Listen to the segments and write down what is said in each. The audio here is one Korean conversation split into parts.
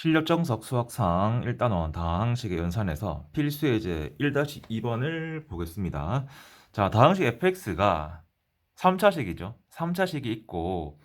실력 정 석 수학상 1단원 다항식의 연산에서 필수 예제 1-2번을 보겠습니다. 자, 다항식 fx가 3차식이죠. 3차식이 있고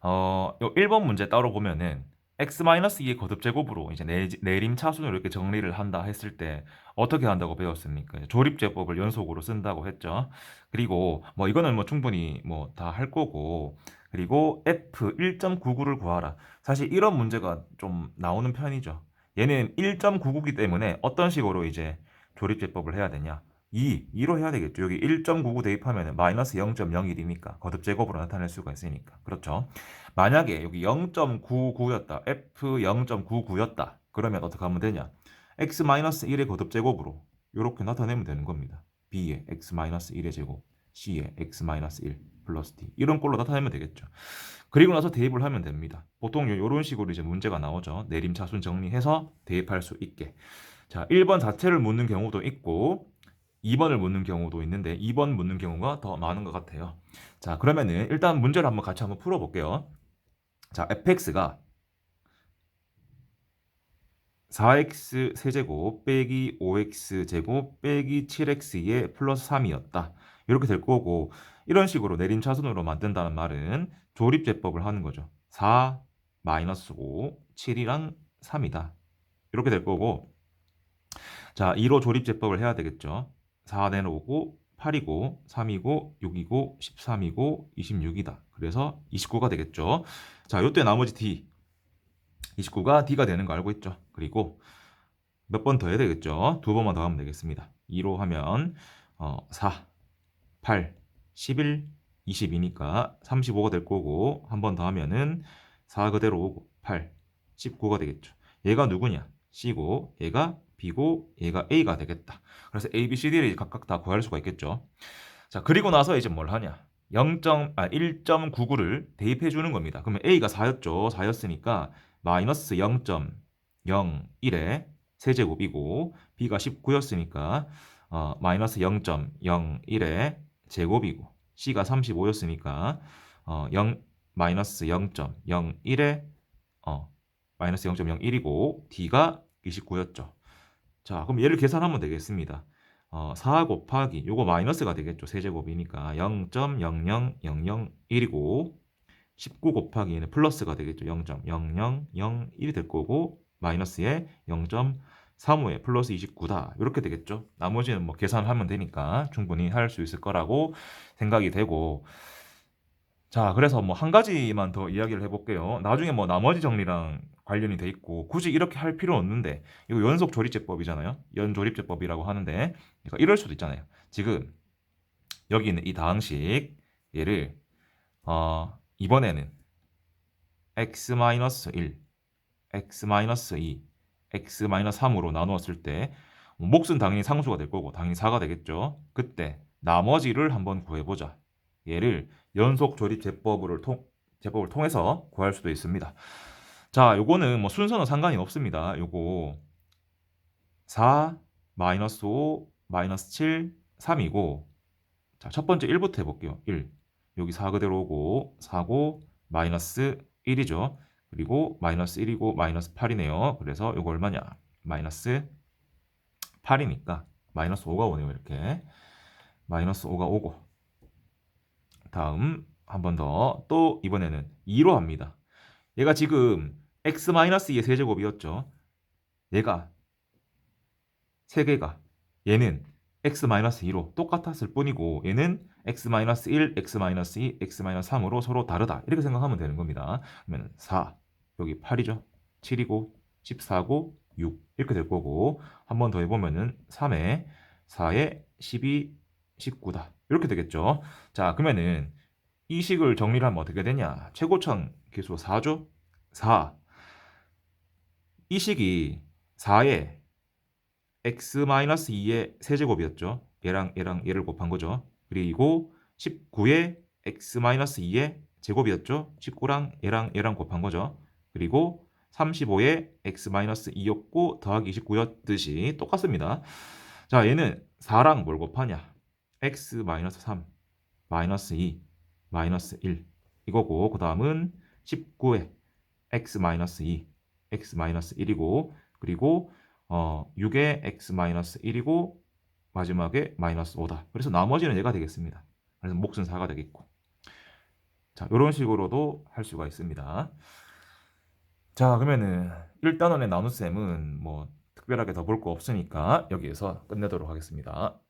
어, 요 1번 문제 따로 보면은 x-2의 거듭 제곱으로 이제 내, 내림 차순으로 이렇게 정리를 한다 했을 때 어떻게 한다고 배웠습니까? 조립 제법을 연속으로 쓴다고 했죠. 그리고 뭐 이거는 뭐 충분히 뭐 다 할 거고 그리고 f 1.99를 구하라. 사실 이런 문제가 좀 나오는 편이죠. 얘는 1.99기 때문에 어떤 식으로 이제 조립제법을 해야 되냐? 2, 2로 해야 되겠죠. 여기 1.99 대입하면 마이너스 0.01이니까 거듭 제곱으로 나타낼 수가 있으니까. 그렇죠. 만약에 여기 0.99였다. f 0.99였다. 그러면 어떻게 하면 되냐? x-1의 거듭 제곱으로 이렇게 나타내면 되는 겁니다. b의 x-1의 제곱, c의 x-1 플러스 d 이런 꼴로 나타내면 되겠죠. 그리고 나서 대입을 하면 됩니다. 보통 이런 식으로 이제 문제가 나오죠. 내림 차순 정리해서 대입할 수 있게. 자, 1번 자체를 묻는 경우도 있고 2번을 묻는 경우도 있는데 2번 묻는 경우가 더 많은 것 같아요. 자, 그러면은 일단 문제를 한번 같이 한번 풀어 볼게요. 자, fx가 4x 세제곱 빼기 5x 제곱 빼기 7x의 플러스 3이었다. 이렇게 될 거고 이런 식으로 내림 차순으로 만든다는 말은 조립제법을 하는 거죠. 4 마이너스 5, 7이랑 3이다. 이렇게 될 거고 자 2로 조립제법을 해야 되겠죠. 4 내놓고 8이고 3이고 6이고 13이고 26이다. 그래서 29가 되겠죠. 자, 요때 나머지 D 29가 D가 되는 거 알고 있죠. 그리고 몇 번 더 해야 되겠죠. 두 번만 더 하면 되겠습니다. 2로 하면 어, 4, 8, 11, 22니까 35가 될 거고 한 번 더 하면은 4 그대로 오고 8, 19가 되겠죠. 얘가 누구냐? C고 얘가 B고 얘가 A가 되겠다. 그래서 A, B, C, D를 각각 다 구할 수가 있겠죠. 자, 그리고 나서 이제 뭘 하냐? 0. 아, 1.99를 대입해 주는 겁니다. 그러면 A가 4였죠. 4였으니까 마이너스 0.01의 세제곱이고 B가 19였으니까 어, 마이너스 0.01의 제곱이고 C가 35였으니까 어, 0 마이너스 0.01의 어, 마이너스 0.01이고 D가 29였죠. 자, 그럼 얘를 계산하면 되겠습니다. 어, 4 곱하기 요거 마이너스가 되겠죠. 세제곱이니까 0.00001이고 19 곱하기 얘는 플러스가 되겠죠. 0.0001이 될 거고 마이너스에 0.35에 플러스 29다. 이렇게 되겠죠. 나머지는 뭐 계산을 하면 되니까 충분히 할 수 있을 거라고 생각이 되고 자, 그래서 뭐 한 가지만 더 이야기를 해볼게요. 나중에 뭐 나머지 정리랑 관련이 돼 있고 굳이 이렇게 할 필요는 없는데 이거 연속 조립제법이잖아요. 연조립제법이라고 하는데 그러니까 이럴 수도 있잖아요. 지금 여기 있는 이 다항식 얘를 어, 이번에는 x-1, x-2, x-3으로 나누었을 때 몫은 당연히 상수가 될 거고 당연히 4가 되겠죠. 그때 나머지를 한번 구해보자. 얘를 연속 조립 제법을 통 제법을 통해서 구할 수도 있습니다. 자, 요거는 뭐 순서는 상관이 없습니다. 요거 4 마이너스 5 마이너스 7 3이고 자, 첫 번째 1부터 해볼게요. 1 여기 4 그대로 오고 4고 마이너스 1이죠. 그리고 마이너스 1이고 마이너스 8이네요. 그래서 요거 얼마냐? 마이너스 8이니까 마이너스 5가 오네요. 이렇게 마이너스 5가 오고 다음 한 번 더 또 이번에는 2로 합니다. 얘가 지금 x-2의 세제곱이었죠. 얘가 세 개가 얘는 x-2로 똑같았을 뿐이고 얘는 x-1, x-2, x-3으로 서로 다르다. 이렇게 생각하면 되는 겁니다. 그러면 4, 여기 8이죠. 7이고 14고 6 이렇게 될 거고 한 번 더 해보면은 3에 4에 12, 19다. 이렇게 되겠죠. 자, 그러면은 이 식을 정리를 하면 어떻게 되냐? 최고점 계수 4죠? 4. 이 식이 4에 x-2의 세제곱이었죠. 얘랑 얘랑 얘를 곱한 거죠. 그리고 19에 x-2의 제곱이었죠. 19랑 얘랑 얘랑 곱한 거죠. 그리고 35에 x-2였고 더하기 29였듯이 똑같습니다. 자, 얘는 4랑 뭘 곱하냐? x-3 마이너스 2 마이너스 1 이거고 그 다음은 19에 x 마이너스 2 x-1이고 그리고 어 6의 x-1이고 마지막에 마이너스 5다. 그래서 나머지는 얘가 되겠습니다. 그래서 몫은 4가 되겠고. 자, 이런 식으로도 할 수가 있습니다. 자, 그러면은 1단원의 나눗셈은 뭐 특별하게 더 볼 거 없으니까 여기에서 끝내도록 하겠습니다.